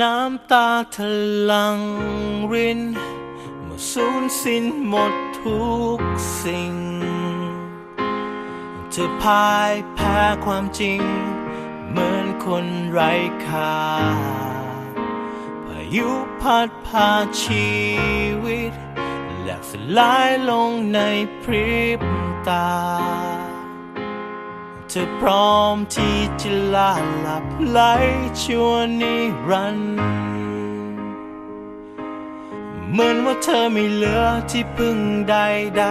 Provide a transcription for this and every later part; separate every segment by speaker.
Speaker 1: น้ำตาทะลังรินเมื่อสูญสิ้นหมดทุกสิ่งเธอพ่ายแพ้ความจริง เหมือนคนไร้ค่าพายุพัดพาชีวิตแหลกสลายลงในพริบตา เธอพร้อมที่จะลาหลับไหลชั่วนิรันดร์เหมือนว่าเธอไม่เหลือที่พึ่งใด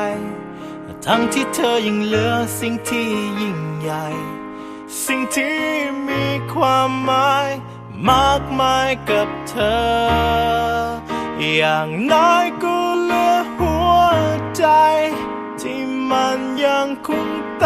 Speaker 1: ๆ ทั้งที่เธอยังเหลือสิ่งที่ยิ่งใหญ่ สิ่งที่มีความหมายมากมายกับเธอ อย่างน้อยก็เหลือหัวใจ ที่มันยังคงต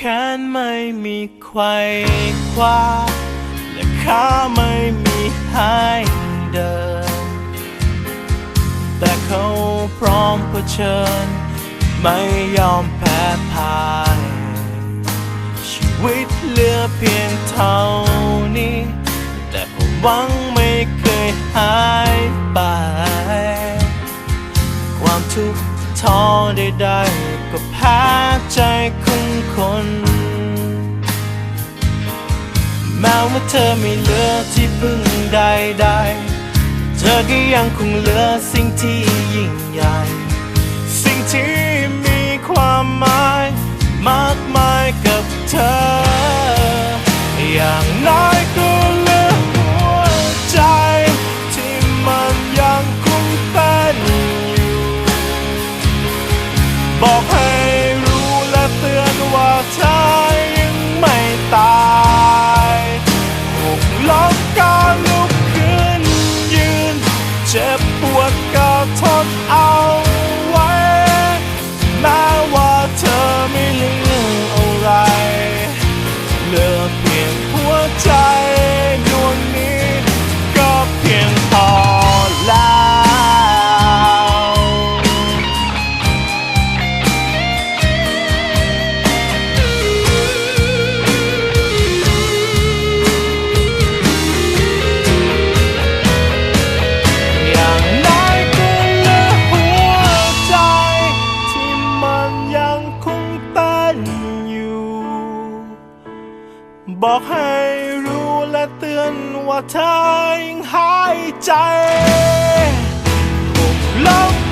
Speaker 1: แขนไม่มีไขว้คว้าและขาไม่มีให้เดิน แต่เขาพร้อมเผชิญ ไม่ยอมแพ้พ่าย ชีวิตเหลือเพียงเท่านี้ แต่ความหวังไม่เคยหายไป ความทุกข์ท้อใดๆก็แพ้ใจ คน แม้ว่าเธอไม่เหลือที่พึ่งใดๆ เธอก็ยังคงเหลือสิ่งที่ยิ่งใหญ่ สิ่งที่ ท บอกให้รู้และเตือนว่าเธอยังหายใจหกล้ม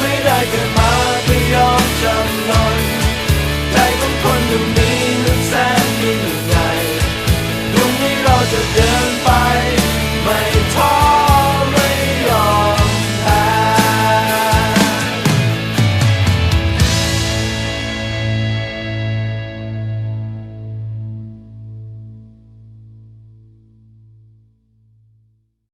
Speaker 1: ไม่ได้เกิดมาเพื่ยอมจำนน